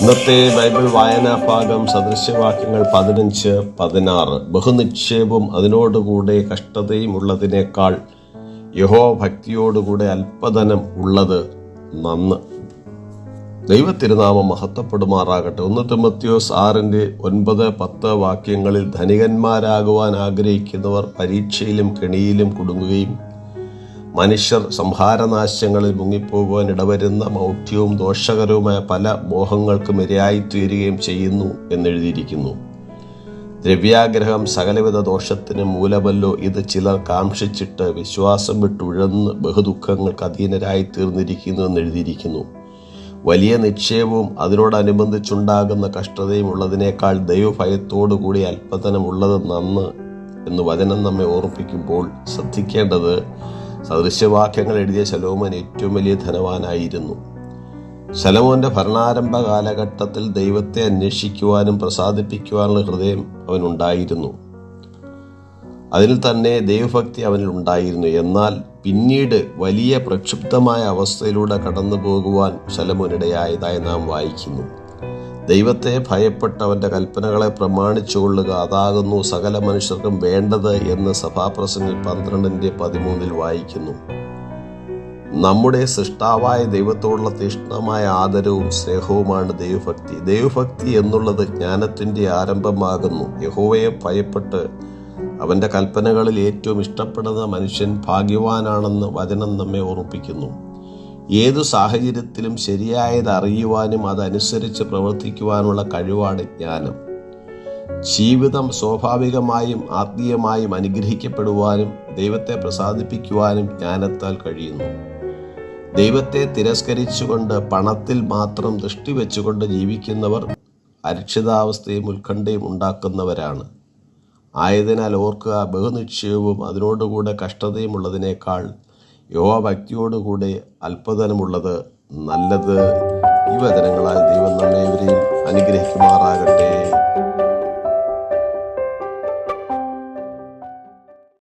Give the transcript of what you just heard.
ഇന്നത്തെ ബൈബിൾ വായനാ ഭാഗം സദൃശ്യവാക്യങ്ങൾ പതിനഞ്ച് പതിനാറ്. ബഹുനിക്ഷേപം അതിനോടുകൂടെ കഷ്ടതയും ഉള്ളതിനേക്കാൾ യഹോ ഭക്തിയോടുകൂടെ അല്പധനം ഉള്ളത് നന്ന്. ദൈവത്തിരുനാമം മഹത്വപ്പെടുമാറാകട്ടെ. ഒന്ന് തിമത്യോസ് ആറിന്റെ ഒൻപത് പത്ത് വാക്യങ്ങളിൽ ധനികന്മാരാകുവാൻ ആഗ്രഹിക്കുന്നവർ പരീക്ഷയിലും കെണിയിലും കുടുങ്ങുകയും മനുഷ്യർ സംഹാരനാശങ്ങളിൽ മുങ്ങിപ്പോകുവാൻ ഇടവരുന്ന മൗഢ്യവും ദോഷകരവുമായ പല മോഹങ്ങൾക്കും ഇരയായി തീരുകയും ചെയ്യുന്നു എന്നെഴുതിയിരിക്കുന്നു. ദ്രവ്യാഗ്രഹം സകലവിധ ദോഷത്തിന് മൂലമല്ലോ ഇത് ചിലർ കാംക്ഷിച്ചിട്ട് വിശ്വാസം വിട്ടുഴന്ന് ബഹുദുഃഖങ്ങൾക്ക് അധീനരായി തീർന്നിരിക്കുന്നു എന്നെഴുതിയിരിക്കുന്നു. വലിയ നിക്ഷേപവും അതിനോടനുബന്ധിച്ചുണ്ടാകുന്ന കഷ്ടതയും ഉള്ളതിനേക്കാൾ ദൈവഭയത്തോടുകൂടി അല്പതനമുള്ളത് നന്ന് എന്ന് വചനം നമ്മെ ഓർപ്പിക്കുമ്പോൾ ശ്രദ്ധിക്കേണ്ടത് സദൃശ്യവാക്യങ്ങൾ എഴുതിയ ശലോമോൻ ഏറ്റവും വലിയ ധനവാനായിരുന്നു. ശലോമോന്റെ ഭരണാരംഭ കാലഘട്ടത്തിൽ ദൈവത്തെ അന്വേഷിക്കുവാനും പ്രസാദിപ്പിക്കുവാനുള്ള ഹൃദയം അവനുണ്ടായിരുന്നു. അതിൽ തന്നെ ദൈവഭക്തി അവനിൽ ഉണ്ടായിരുന്നു. എന്നാൽ പിന്നീട് വലിയ പ്രക്ഷുബ്ധമായ അവസ്ഥയിലൂടെ കടന്നു പോകുവാൻ ശലമോനിടയായതായി നാം വായിക്കുന്നു. ദൈവത്തെ ഭയപ്പെട്ട് അവന്റെ കൽപ്പനകളെ പ്രമാണിച്ചുകൊള്ളുക അതാകുന്നു സകല മനുഷ്യർക്കും വേണ്ടത് എന്ന് സഭാപ്രസംഗിൽ പന്ത്രണ്ടിന്റെ പതിമൂന്നിൽ വായിക്കുന്നു. നമ്മുടെ സൃഷ്ടാവായ ദൈവത്തോടുള്ള തീഷ്ണമായ ആദരവും സ്നേഹവുമാണ് ദൈവഭക്തി. ദൈവഭക്തി എന്നുള്ളത് ജ്ഞാനത്തിന്റെ ആരംഭമാകുന്നു. യഹോവയെ ഭയപ്പെട്ട് അവന്റെ കൽപ്പനകളിൽ ഏറ്റവും ഇഷ്ടപ്പെടുന്ന മനുഷ്യൻ ഭാഗ്യവാനാണെന്ന് വചനം നമ്മെ ഓർമ്മിപ്പിക്കുന്നു. ഏതു സാഹചര്യത്തിലും ശരിയായത് അറിയുവാനും അതനുസരിച്ച് പ്രവർത്തിക്കുവാനുള്ള കഴിവാണ് ജ്ഞാനം. ജീവിതം സ്വാഭാവികമായും ആത്മീയമായും അനുഗ്രഹിക്കപ്പെടുവാനും ദൈവത്തെ പ്രസാദിപ്പിക്കുവാനും ജ്ഞാനത്താൽ കഴിയുന്നു. ദൈവത്തെ തിരസ്കരിച്ചുകൊണ്ട് പണത്തിൽ മാത്രം ദൃഷ്ടി വെച്ചുകൊണ്ട് ജീവിക്കുന്നവർ അരക്ഷിതാവസ്ഥയും ഉത്കണ്ഠയും ഉണ്ടാക്കുന്നവരാണ്. ആയതിനാൽ ഓർക്കുക ബഹുനിക്ഷേപവും അതിനോടുകൂടെ കഷ്ടതയും ഉള്ളതിനേക്കാൾ യോഭക്തിയോടുകൂടെ അല്പതനമുള്ളത് നല്ലത് ഈ വചനങ്ങളാൽ ദൈവം നമ്മേവരെയും അനുഗ്രഹിക്കുമാറാകട്ടെ.